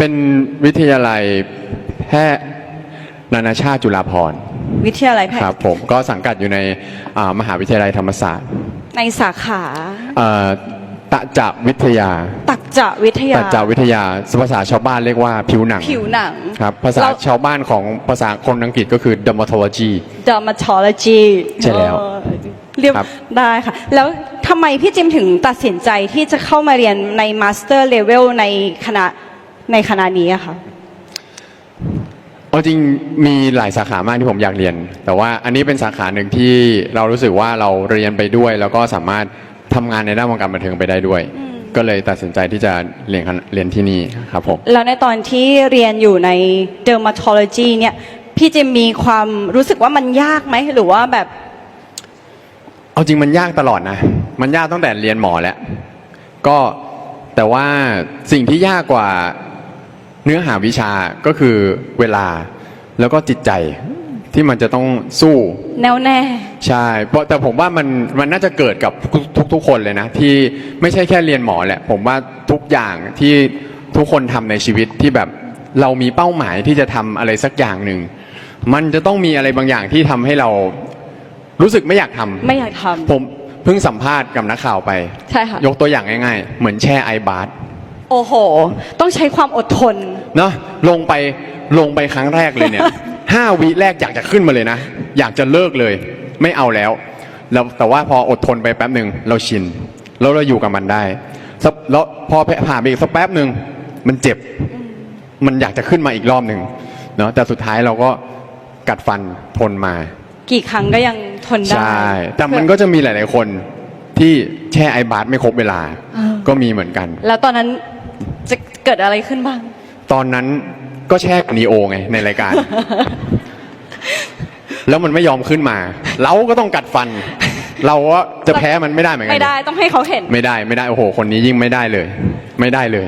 เป็นวิทยาลัยแพทย์นานาชาติจุฬาภรณ์วิทยาลัยแพทครับย์ผมก็สังกัดอยู่ในอ่ามหาวิทยาลัยธรรมศาสตร์ในสาขาเอ่อตะจะวิทยาตักจะวิทยา ตะจะวิทยาภาษาชาวบ้านเรียกว่าผิวหนังผิวหนัง ครับภาษาเรา ชาวบ้านของภาษาคนอังกฤษก็คือ dermatology dermatology ใช่แล้วเออเรียกครับ ได้ค่ะ แล้วทำไมพี่จิมถึงตัดสินใจที่จะเข้ามาเรียนใน master level ในคณะ ในคณะนี้อะคะเอาจริงมีหลายสาขามากที่ผมอยากเรียน แต่ว่าอันนี้เป็นสาขาหนึ่งที่เรารู้สึกว่าเราเรียนไปด้วย แล้วก็สามารถทำงานในด้านวงการบันเทิงไปได้ด้วยก็เลยตัดสินใจที่จะเรียนคณะเรียนที่นี่ครับผม แล้วในตอนที่เรียนอยู่ใน dermatology เนี่ย พี่จิมมีความรู้สึกว่ามันยากไหม หรือว่าแบบ เอาจริงมันยากตลอดนะ มันยากตั้งแต่เรียนหมอแล้ว ก็แต่ว่าสิ่งที่ยากกว่า เนื้อหาวิชาก็คือเวลาแล้วก็จิตใจที่มันจะต้องสู้ แน่วแน่ ใช่เพราะแต่ผมว่ามันมันน่าจะเกิดกับทุกทุกๆคนเลยนะ ที่ไม่ใช่แค่เรียนหมอแหละ ผมว่าทุกอย่างที่ทุกคนทำในชีวิตที่แบบเรามีเป้าหมายที่จะทำอะไรสักอย่างหนึ่งมันจะต้องมีอะไรบางอย่างที่ทำให้เรารู้สึกไม่อยากทำไม่อยากทผมเพิ่งสัมภาษณ์กับนักข่าวไปำใช่ค่ะยกตัวอย่างง่ายๆ เหมือนแช่ไอบาร์ โอ้โห ต้องใช้ความอดทน เนาะลงไปลงไปครั้งแรกเลยเนี่ย ห้าวิแรกอยากจะขึ้นมาเลยนะ อยากจะเลิกเลย ไม่เอาแล้วแล้วแต่ว่าพออดทนไปแป๊บหนึ่งเราชิน แล้วเราอยู่กับมันได้สักแล้วพอผ่านไปอีกสักแป๊บหนึ่งมันเจ็บ มันอยากจะขึ้นมาอีกรอบหนึ่งเนาะแต่สุดท้ายเราก็กัดฟันทนมา กี่ครั้งก็ยังทนได้ใช่แต่มันก็จะมีหลาย ๆ คนที่แช่ไอบาร์ไม่ครบเวลาอ่าก็มีเหมือนกัน แล้วตอนนั้น จะเกิดอะไรขึ้นบ้าง ตอนนั้นก็แช่กับนีโอไงในรายการ แล้วมันไม่ยอมขึ้นมา เราก็ต้องกัดฟัน เราก็จะแพ้มันไม่ได้เหมือนกัไม่ได้ต้องให้เขาเห็น ไม่ได้ไม่ได้โอ้โห คนนี้ยิ่งไม่ได้เลย ไม่ได้เลย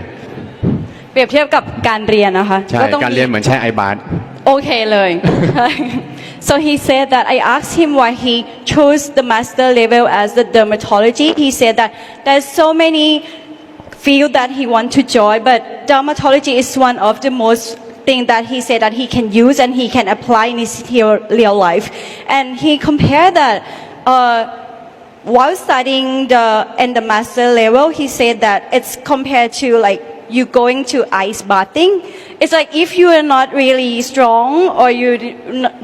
เปรียบเทียบกับการเรียนนะคะใช่ก็ต้องการเรียนเหมือนแช่ไอบาร์โอเคเลย so he said that I asked him why he chose the master level as the dermatology he said that there's so many field that he want to join but dermatology is one of the most thing that he said that he can use and he can apply in his real life and he compared that uh, while studying the in the master level, he said that it's compared to like you going to ice bathing. It's like if you are not really strong or you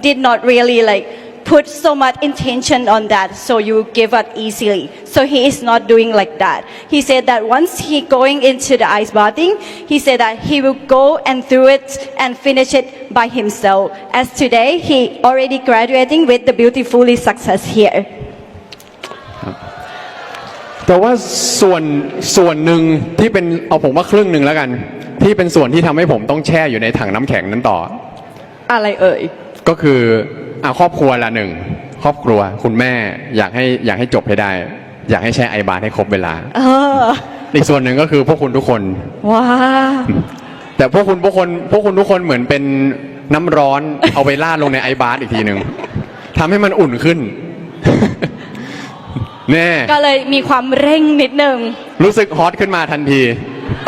did not really like put so much intention on that, so you give up easily. So he is not doing like that. He said that once he going into the ice bathing, he said that he will go and through it and finish it by himself. As today, he already graduating with the beautifully success here. แต่ว่าส่วนส่วนหนึ่งที่เป็นเอาผมว่าครึ่งหนึ่งแล้วกัน ที่เป็นส่วนที่ทำให้ผมต้องแช่อยู่ในถังน้ำแข็งนั้นต่อ อะไรเอ่ย ก็คือ อะครอบครัวละหนึ่งครอบครัวคุณแม่อยากให้อยากให้จบให้ได้ อยากให้ใช้ไอบาร์ให้ครบเวลาเอออีกส่วนหนึ่งก็คือพวกคุณทุกคน ว้าวแต่พวกคุณพวกคนพวกคุณทุกคนเหมือนเป็นน้ำร้อนเอาไปราดลงในไอบาร์อีกทีหนึ่งทำให้มันอุ่นขึ้นแน่ก็เลยมีความเร่งนิดนึง รู้สึกฮอตขึ้นมาทันที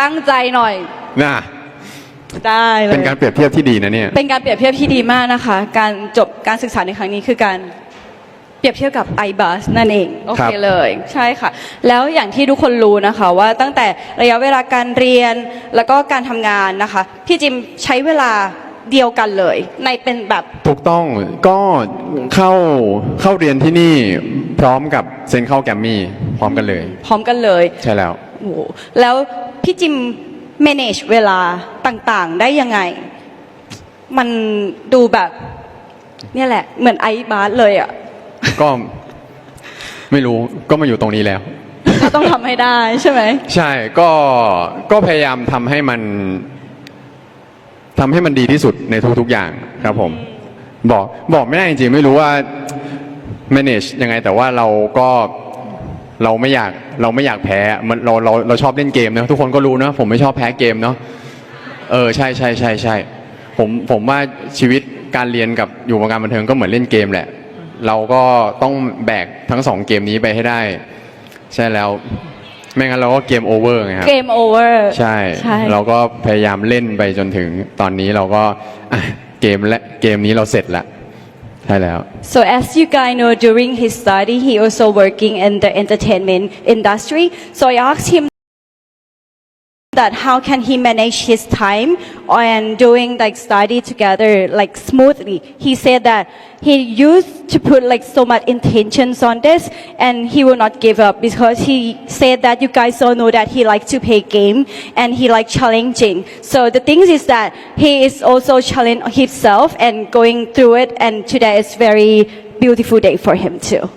ตั้งใจหน่อยนะ ได้เลย เป็นการเปรียบเทียบที่ดีนะเนี่ย เป็นการเปรียบเทียบที่ดีมากนะคะ การจบการศึกษาในครั้งนี้คือการเปรียบเทียบกับ iBus นั่นเอง โอครัเคบเลย ใช่ค่ะ แล้วอย่างที่ทุกคนรู้นะคะว่าตั้งแต่ระยะเวลาการเรียนแล้วก็การทำงานนะคะ พี่จิมใช้เวลาเดียวกันเลย ในเป็นแบบถูกต้องก็เข้าเข้าเรียนที่นี่พร้อมกับเซ็นเข้าแกรมมี่พร้อมกันเลย พร้อมกันเลย ใช่แล้วโอ้โหแล้วพี่จิม manage เวลาต่างๆ ได้ยังไง มันดูแบบ เนี่ยแหละ เหมือนไอ้บาสเลยอะ ก็ไม่รู้ก็มาอยู่ตรงนี้แล้ว ก็ต้องทำให้ได้ใช่ไหม ใช่ก็ก็พยายามทำให้มันทำให้มันดีที่สุดในทุกๆอย่างครับผม บอกบอกไม่ได้จริงๆ ไม่รู้ว่า manage ยังไงแต่ว่าเราก็ เราไม่อยากเราไม่อยากแพ้มันเราเราเราชอบเล่นเกมนะทุกคนก็รู้นะผมไม่ชอบแพ้เกมเนาะเออใช่ใช่ใช่ใช่ผมผมว่าชีวิตการเรียนกับอยู่วงการบันเทิงก็เหมือนเล่นเกมแหละ เราก็ต้องแบกทั้งสองเกมนี้ไปให้ได้ ใช่แล้วไม่งั้นเราก็เกมโอเวอร์ไงครับ game over ใช่ใช่ เราก็พยายามเล่นไปจนถึงตอนนี้เราก็อะเกมและเกมนี้เราเสร็จแล้วใ ช่แล้ว So as you guys know, during his study, he also working in the entertainment industry. So I asked him that how can he manage his time and doing like study together like smoothly. He said that he used to put like so much intentions on this and he will not give up because he said that you guys all know that he likes to play game and he like challenging. So the thing is that he is also challenging himself and going through it and today is very beautiful day for him too.